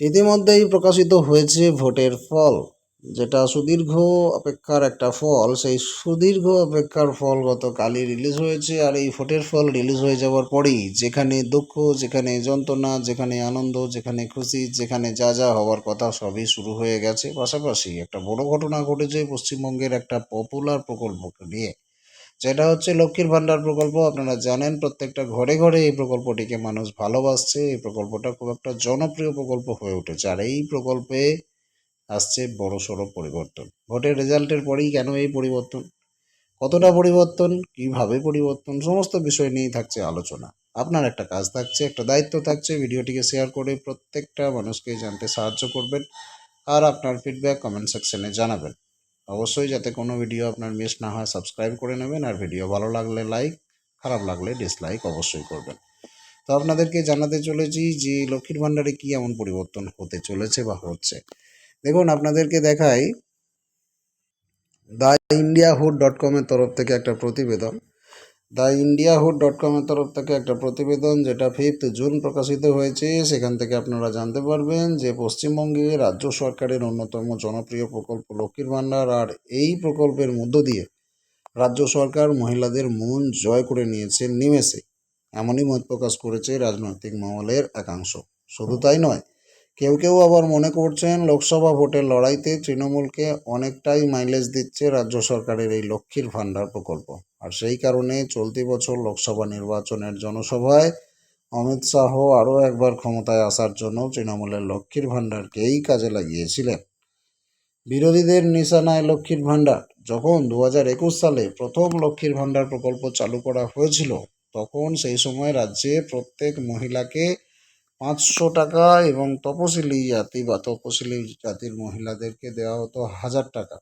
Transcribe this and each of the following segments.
ইতিমধ্যেই প্রকাশিত হয়েছে ভোটের ফল, যেটা সুদীর্ঘ অপেক্ষার একটা ফল। সেই সুদীর্ঘ অপেক্ষার ফল গতকালই রিলিজ হয়েছে, আর এই ভোটের ফল রিলিজ হয়ে যাওয়ার পরেই যেখানে দুঃখ, যেখানে যন্ত্রণা, যেখানে আনন্দ, যেখানে খুশি, যেখানে যা যা হওয়ার কথা সবই শুরু হয়ে গেছে। পাশাপাশি একটা বড় ঘটনা ঘটেছে পশ্চিমবঙ্গের একটা পপুলার প্রকল্পকে নিয়ে। যেটা হচ্ছে লক্ষ্মীর ভাণ্ডার প্রকল্প, আপনারা জানেন প্রত্যেকটা ঘরে ঘরে এই প্রকল্পটিকে মানুষ ভালোবাসছে। এই প্রকল্পটা খুব একটা জনপ্রিয় প্রকল্প হয়ে উঠেছে। আর এই প্রকল্পে আসছে বড় সড়ো পরিবর্তন। ভোটের রেজাল্টের পরেই কেন এই পরিবর্তন? কতটা পরিবর্তন? কীভাবে পরিবর্তন? সমস্ত বিষয় নিয়েই থাকছে আলোচনা। আপনার একটা কাজ থাকছে, একটা দায়িত্ব থাকছে, ভিডিওটিকে শেয়ার করে প্রত্যেকটা মানুষকে জানতে সাহায্য করবেন। আর আপনার ফিডব্যাক কমেন্ট সেকশনে জানাবেন। অবশ্যই যাতে কোনো ভিডিও আপনার মিস না হয় সাবস্ক্রাইব করে নেবেন আর ভিডিও ভালো লাগলে লাইক খারাপ লাগলে ডিসলাইক অবশ্যই করবেন। তো আপনাদেরকে জানাতে চলেছি যে লক্ষ্মীর ভাণ্ডারে কী এমন পরিবর্তন হতে চলেছে বা হচ্ছে। দেখুন, আপনাদেরকে দেখাই। দ্য ইন্ডিয়া হুড ডট কমের তরফ থেকে একটা প্রতিবেদন। দ্য ইন্ডিয়া হুড ডট কমের তরফ থেকে একটা প্রতিবেদন, যেটা ফিফথ জুন প্রকাশিত হয়েছে। সেখান থেকে আপনারা জানতে পারবেন যে পশ্চিমবঙ্গে রাজ্য সরকারের অন্যতম জনপ্রিয় প্রকল্প লক্ষ্মীর ভাণ্ডার আর এই প্রকল্পের মধ্য দিয়ে রাজ্য সরকার মহিলাদের মন জয় করে নিয়েছে নিমেষে। এমনই মত প্রকাশ করেছে রাজনৈতিক মহলের একাংশ। শুধু তাই নয় কেউ কেউ আবার মনে করছেন লোকসভা ভোটের লড়াইতে তৃণমূলকে অনেকটাই মাইলেজ দিচ্ছে রাজ্য সরকারের এই লক্ষ্মীর ভাণ্ডার প্রকল্প। আর সেই কারণে চলতি বছর লোকসভা নির্বাচনের জনসভায় অমিত শাহ আরও একবার ক্ষমতায় আসার জন্য তৃণমূলের লক্ষ্মীর ভাণ্ডারকেই কাজে লাগিয়েছিলেন। বিরোধীদের নিশানায় লক্ষ্মীর ভাণ্ডার। যখন দু হাজার একুশ সালে প্রথম লক্ষ্মীর ভাণ্ডার প্রকল্প চালু করা হয়েছিল, তখন সেই সময় রাজ্যে প্রত্যেক মহিলাকে পাঁচশো টাকা এবং তপশিলি জাতি বা তপশিলি জাতির মহিলাদেরকে দেওয়া হতো হাজার টাকা।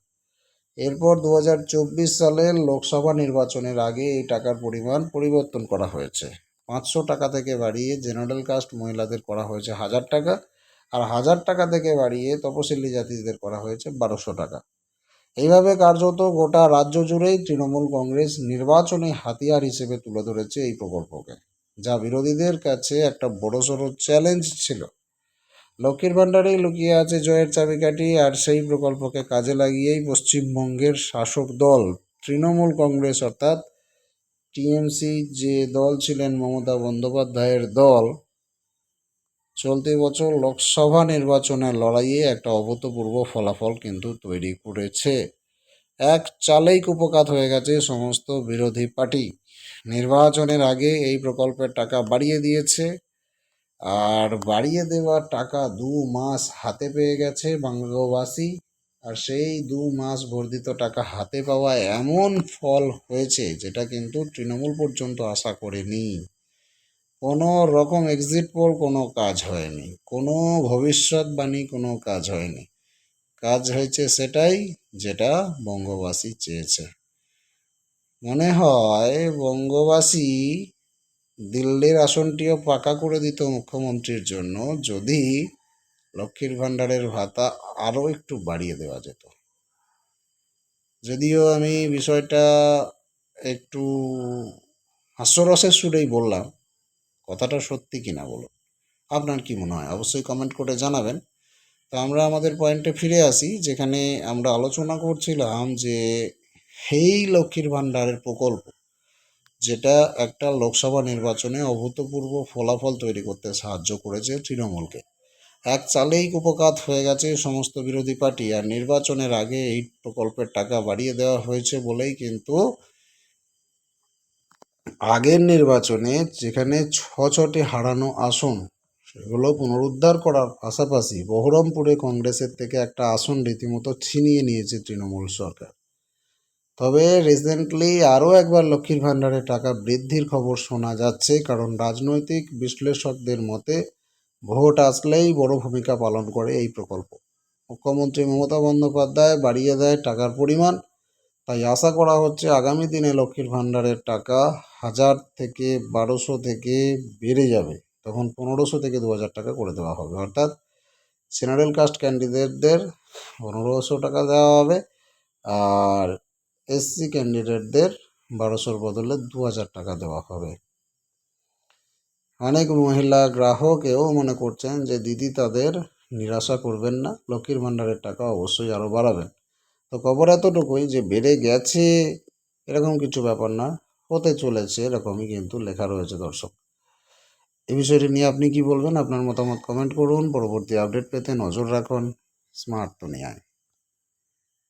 এরপর দু হাজার চব্বিশ সালের লোকসভা নির্বাচনের আগে এই টাকার পরিমাণ পরিবর্তন করা হয়েছে। পাঁচশো টাকা থেকে বাড়িয়ে জেনারেল কাস্ট মহিলাদের করা হয়েছে হাজার টাকা আর হাজার টাকা থেকে বাড়িয়ে তপশিলি জাতিদের করা হয়েছে বারোশো টাকা। এইভাবে কার্যত গোটা রাজ্য জুড়েই তৃণমূল কংগ্রেস নির্বাচনী হাতিয়ার হিসেবে তুলে ধরেছে এই প্রকল্পকে। যা বিরোধীদের কাছে একটা বড়সড় চ্যালেঞ্জ ছিল। লক্ষ্মীর ভাণ্ডারেই লুকিয়ে আছে জয়ের চাবিকাঠি আর সেই প্রকল্পকে কাজে লাগিয়েই পশ্চিমবঙ্গের শাসক দল, তৃণমূল কংগ্রেস অর্থাৎ টিএমসি যে দল ছিলেন মমতা বন্দ্যোপাধ্যায়ের দল, চলতি বছর লোকসভা নির্বাচনের লড়াইয়ে একটা অভূতপূর্ব ফলাফল কিন্তু তৈরি করেছে। এক চালেই কুপকাত হয়ে গেছে সমস্ত বিরোধী পার্টি। নির্বাচনের আগে এই প্রকল্পের টাকা বাড়িয়ে দিয়েছে। আর বাড়িয়ে দেওয়া টাকা দু মাস হাতে পেয়ে গেছে বাংলাবাসী আর সেই দু মাস বর্ধিত টাকা হাতে পাওয়া এমন ফল হয়েছে যেটা কিন্তু তৃণমূল পর্যন্ত আশা করেনি। কোনো রকম এক্সিট পোল কোনো কাজ হয়নি। কোনো ভবিষ্যৎবাণী কোনো কাজ হয়নি। কাজ হয়েছে সেটাই যেটা বঙ্গবাসী চেয়েছে। মনে হয় বঙ্গবাসী দিল্লির আসনটিও পাকা করে দিত মুখ্যমন্ত্রীর জন্য, যদি লক্ষ্মীর ভাণ্ডারের ভাতা আরও একটু বাড়িয়ে দেওয়া যেত। যদিও আমি বিষয়টা একটু হাস্যরসের সুরেই বললাম, কথাটা সত্যি কিনা বলো আপনার কি মনে হয়? অবশ্যই কমেন্ট করে জানাবেন। তো আমরা আমাদের পয়েন্টে ফিরে আসি, যেখানে আমরা আলোচনা করছিলাম যে এই লক্ষ্মীর ভাণ্ডারের প্রকল্প, যেটা একটা লোকসভা নির্বাচনে অভূতপূর্ব ফলাফল তৈরি করতে সাহায্য করেছে তৃণমূলকে। এক চালেই কুপকাত হয়ে গেছে সমস্ত বিরোধী পার্টি, আর নির্বাচনের আগে এই প্রকল্পের টাকা বাড়িয়ে দেওয়া হয়েছে বলেই কিন্তু আগের নির্বাচনে যেখানে ছ ছটি হারানো আসন সেগুলো পুনরুদ্ধার করার পাশাপাশি বহরমপুরে কংগ্রেসের থেকে একটা আসন রীতিমতো ছিনিয়ে নিয়েছে তৃণমূল সরকার। তবে রিসেন্টলি আরও একবার লক্ষ্মীর ভাণ্ডারে টাকা বৃদ্ধির খবর শোনা যাচ্ছে, কারণ রাজনৈতিক বিশ্লেষকদের মতে ভোট আসলেই বড় ভূমিকা পালন করে এই প্রকল্প। মুখ্যমন্ত্রী মমতা বন্দ্যোপাধ্যায় বাড়িয়ে দেয় টাকার পরিমাণ, তাই আশা করা হচ্ছে আগামী দিনে লক্ষ্মীর ভাণ্ডারের টাকা হাজার থেকে বারোশো থেকে বেড়ে যাবে। তখন পনেরোশো থেকে দু হাজার টাকা করে দেওয়া হবে। অর্থাৎ জেনারেল কাস্ট ক্যান্ডিডেটদের পনেরোশো টাকা দেওয়া হবে আর এসসি ক্যান্ডিডেটদের বারোশোর বদলে দু হাজার টাকা দেওয়া হবে। অনেক মহিলা গ্রাহক এও মনে করছেন যে দিদি তাদের নিরাশা করবেন না, লক্ষ্মীর ভাণ্ডারের টাকা অবশ্যই আরও বাড়াবেন। তো খবর এতটুকুই যে বেড়ে গেছে এরকম কিছু ব্যাপার না, হতে চলেছে এরকমই কিন্তু লেখা রয়েছে দর্শক। এই বিষয়টি নিয়ে আপনি কি বলবেন? আপনার মতামত কমেন্ট করুন। পরবর্তী আপডেট পেতে নজর রাখুন। স্মার্ট দুনিয়ায়